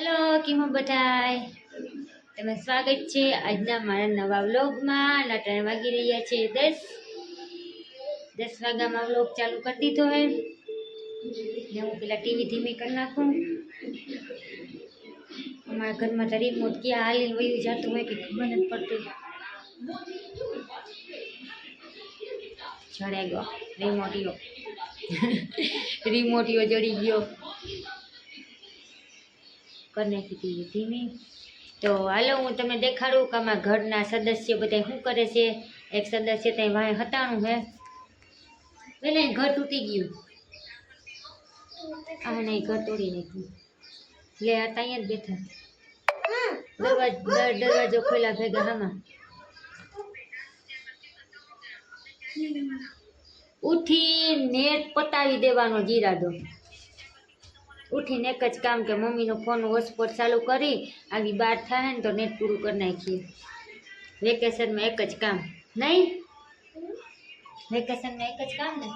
Hello કેમ બધાય? તમે સ્વાગત છે આજના મારા નવા વ્લોગમાં. નાટણ વાગી રહ્યા છે દસ. દસ વાગ્યામાં વ્લોગ ચાલુ કરી દીધો હે. ને હું પેલા ટીવી ધીમી કરી નાખું. અમારા ઘરમાં તો રિમોટ ક્યાં હાલીને વયું જતું હોય કે ખબર નથી પડતી. ચડાઈ ગયો. રિમોટીઓ રિમોટીઓ જડી ગયો. કરી નાખી હતી ધીમી તો હાલો, હું તમને દેખાડું કે અમારા ઘરના સદસ્ય બધા શું કરે છે? એક સદસ્ય ત્યાં વાંહે હટાણું હે. પેલા ઘર તૂટી ગયું. આ નહીં ઘર તોડી નાખ્યું. લે, આ ત્યાં જ બેઠા. દરવાજ દરવાજો ખોલ્યા ભેગા હામાં. ઉઠી નેટ પતાવી દેવાનો જીરાદો. ઉઠીને એક જ કામ કે મમ્મીનો ફોન હોટસ્પોટ ચાલુ કરી આવી બાર થાય ને તો નેટ પૂરું કરી નાખીએ. વેકેશનમાં એક જ કામ. નહીં? વેકેશનમાં એક જ કામ ને?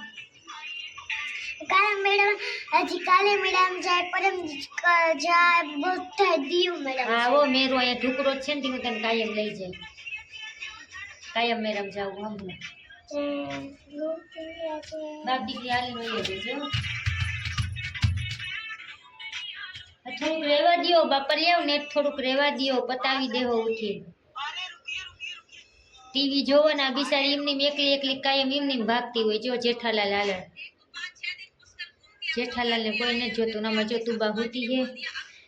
કાલે મેડમ હજી કાલે મેડમ જાય પરમ ક- જાય બધા દીવ મેડમ હા ઓ મેરો અહીંયા ઢુકરો જ છે ને તે હું તને કાયમ લઈ જાય. કાયમ મેરમ જાઉં હમણાં. બાપ દીકરી હાલી વહી જજો થોડુંક રહેવા દ્યો બાપા લેવ ને થોડુંક રહેવા દ્યો, પતાવી દેવો ઉઠી. ટીવી જોવો ને આ બિચારી એમની એકલી એકલી કાયમ એમની ભાગતી હોય, જો જેઠાલાલ હાલે. જેઠાલાલને કોઈ નથી જોતું, આમાં જો તું બા હોતી છે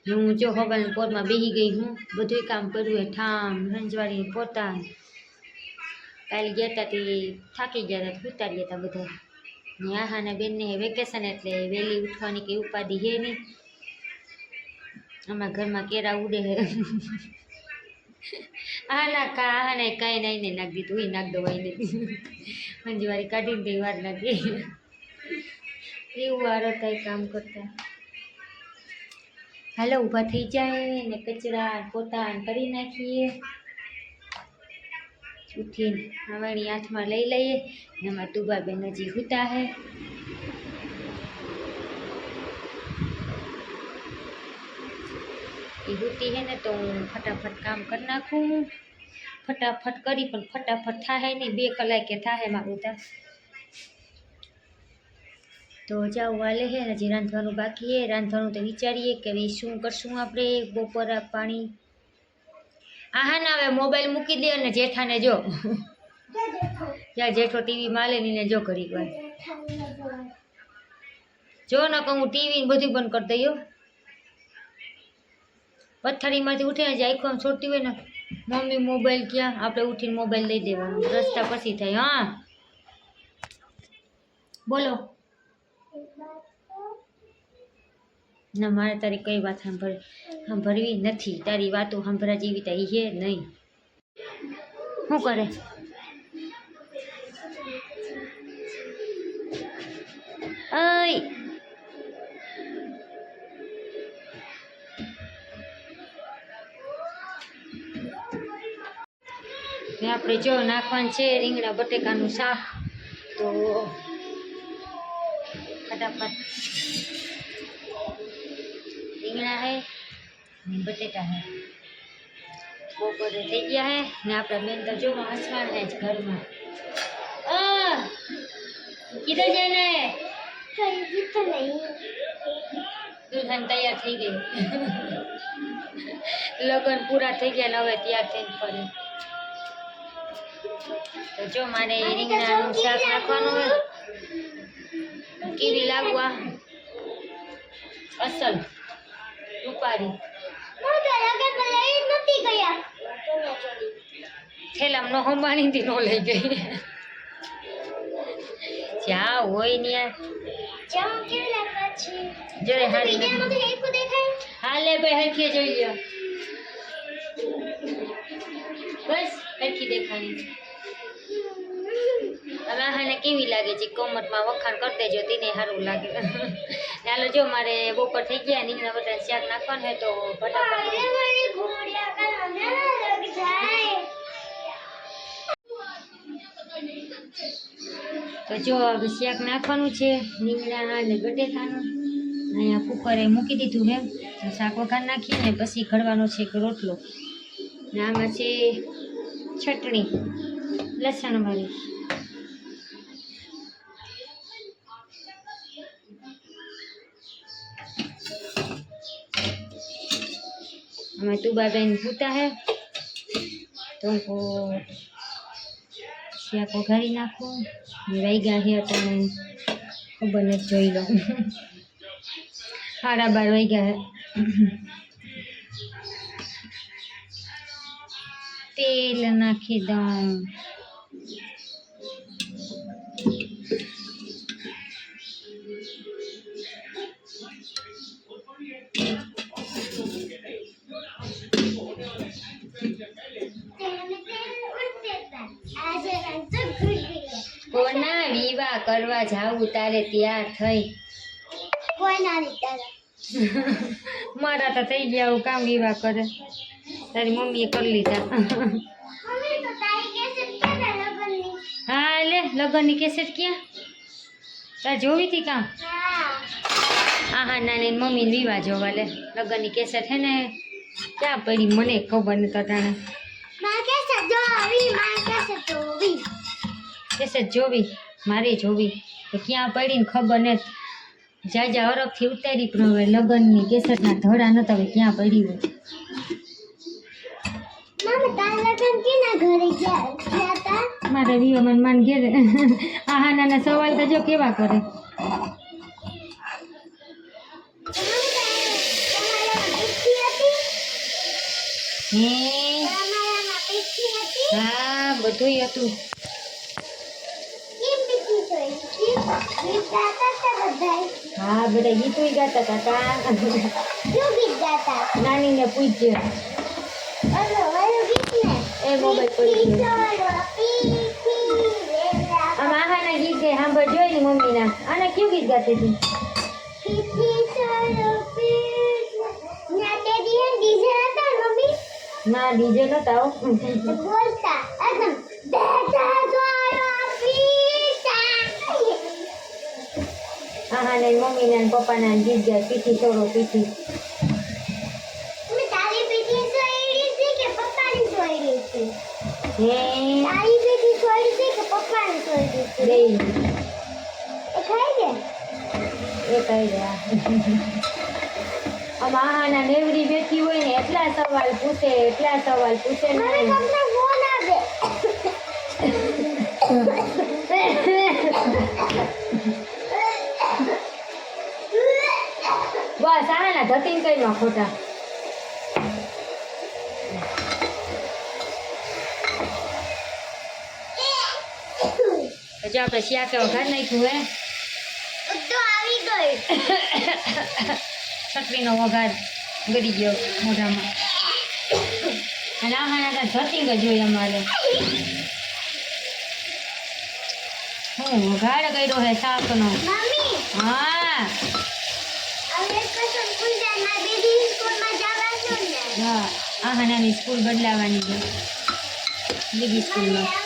હું જો હવાના પોરમાં બેહી ગઈ હું બધું કામ કર્યું હે, ઠામ, રંજવાડી પોતા કાલે ગયા હતા તે થાકી ગયા હતા ઉતારી ગયા હતા બધા. ને આહાના બેનને વેકેશન એટલે વહેલી ઉઠવાની કંઈ ઉપાધિ હે નહીં. અમારા ઘરમાં કેરા ઉડે હે. આ ના કા આ ને કાંઈ નહીં ને નાખ દીધું એ નાખ દો ને મંજવારી કાઢીને તે વાર નાખી. એવું વાર કાંઈ કામ કરતા. હાલો ઊભા થઈ જાય ને કચરા પોતા કરી નાખીએ. ઉઠીને હવાણી હાથમાં લઈ લઈએ ને એમાં તુબાબેન હજી હુતા હે. એ હોતી હે ને તો હું ફટાફટ કામ કરી નાખું. ફટાફટ કરી પણ ફટાફટ થાય નહીં. બે કલાકે થાય મારું ત્યાં તો જાઓ વાલે હે હજી રાંધવાનું બાકી હે. રાંધવાનું તો વિચારીએ કે ભાઈ શું કરશું આપણે બપોર પાણી. આહા ના હવે મોબાઈલ મૂકી દે અને જેઠાને જો. જ્યાં જેઠો ટીવી માલે ને જો ઘડીક વાર. જો ન કહું ટીવી બધું બંધ કરી દઈએ પથારીમાંથી ઉઠીને જ આખો આમ છોડતી હોય ને, મમ્મી મોબાઈલ ક્યાં? આપણે ઉઠીને મોબાઈલ લઈ દેવાનો. રસ્તા પછી થાય, હા. બોલો. ના, મારે તારી કઈ વાત સાંભળ, સાંભળવી નથી. તારી વાતો સાંભળવા જેવી તો હે નહીં. શું કરે? અય! ને આપણે જો નાખવાનું છે રીંગણા, બટેકાનું શાક, તો ફટાફટ. રીંગણા હે, ને બટેકા હે. બપોરે થઈ ગયા હે, ને આપણે બેન તો જો હસવાન હે જ ઘરમાં. કીધા જાય ને દુલ્હન તૈયાર થઈ ગઈ. લગ્ન પૂરા થઈ ગયા ને હવે તૈયાર થઈને ફરે. તો જો મારે રીંગણાનું શાક નાખવાનું હોય કેવી લાગવા અસલ રૂપારી થેલામ નો હંબાણી થી નો લઈ ગઈ જ્યાં હોય ત્યાં જોડે હારી નથી. હાલે ભાઈ હરખી જોઈ લ્યો બસ હરખી છે. હવે આને કેવી લાગે છે? કોમરમાં વખાણ કરી દેજો તેને સારું લાગે. ચાલો જો મારે બપોર થઈ ગયા નીકળા બધા શાક નાખવાનું હોય તો ફટાફટ તો જો હવે શાક નાખવાનું છે રીંગણા અને બટેકાનું અહીંયા કુકરે મૂકી દીધું હે શાક શાક વઘાર નાખીને પછી ઘડવાનો છે રોટલો. ને આમાં છે ચટણી લસણવાળી हमें तू बहन पूता है तुमको શિયા પઘારી નાખો ને રહી ગયા છે તમે ખબર નથી જોઈ લો સાડા બાર વાઈ તેલ નાખી દઉં કોના વિવાહ કરવા જાવું તારે તૈયાર થઈ? કોઈ ના મારા તો થઈ ગયા કામ વિવાહ કરે? તારી મમ્મીએ કરી લીધા. હા, લે, લગ્નની કેસેટ ક્યાં? તાર જોવી હતી કામ? હા હા, નાની મમ્મીને વિવાહ જોવા લે. લગ્નની કેસેટ હે ને, ક્યાં પડી મને ખબર કેસે જોવી કેસેટ જોવી, મારે જોવી. તો ક્યાં પડી ને ખબર નથી. જાજા અરખથી ઉતારી પણ હવે લગ્નની કેસેટના ધડા નતા, હવે ક્યાં પડી હોય. મારા વિવો મન માન ઘેરે આ હા નાના સવાલ તો જો કેવા કરે? હે? હા બધુંય હતું. હા બધા ગીતો ગાતા હતા નાની ને પૂછ્યું મોબાઈલ પડી ગયો આમ આહાના ગીત ગાય સાંભળ જોઈ ને મમ્મીના આને કયું ગીત ગાતી હતી ના ડીજે નતા હો બોલતા એકદમ બેટા દ્વારા પીતા આહાને મમ્મીના ને પપ્પાના ગીત ગાય પીઠી છોડો પીઠી હે તારી બેટી છોડી દે કે પપ્પાની છોડી છે? બે. એ ખાઈ દે એ ખાઈ આમ આહાના નેવડી બેઠી હોય ને એટલા સવાલ પૂછે એટલા સવાલ પૂછે મને તમને ફોન આવે બસ આના ધતીન કઈ ખોટા. હજુ આપણે શિયા કે વઘાર નાખ્યું હે તો આવી ગઈ છત્રીનો વઘાર ગળી ગયો મોઢામાં અને આ હાના ત્યાં ધતિંગ જ હોય અમારે. હું વઘાર કર્યો હે શાકનો મમ્મી! હા. હવે કસમ પૂજા ના બેબી સ્કૂલમાં જવાનું ને. હા આ હાનાની સ્કૂલ બદલાવાની છે. બીજી સ્કૂલમાં.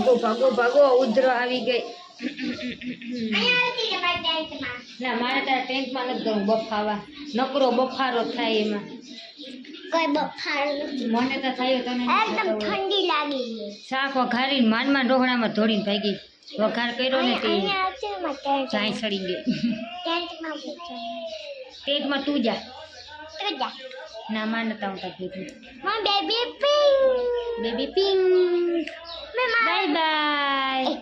ભાગો ભાગો ભાગો ઉધરો આવી ગઈ. ના મારે તારા ટેન્ટમાં નથી ગયું બફાવા. નકરો બફારો થાય એમાં. કોઈ બફારો મને તો થયો તને એકદમ ઠંડી લાગી શાક ધોડીને ભાગી. વઘાર કર્યો ને તે. ચાય સડી ટેન્ટમાં ટેન્ટમાં તું જા. તું જા. ના માં નતા આવતા કીધું. માં baby pink baby pink bye bye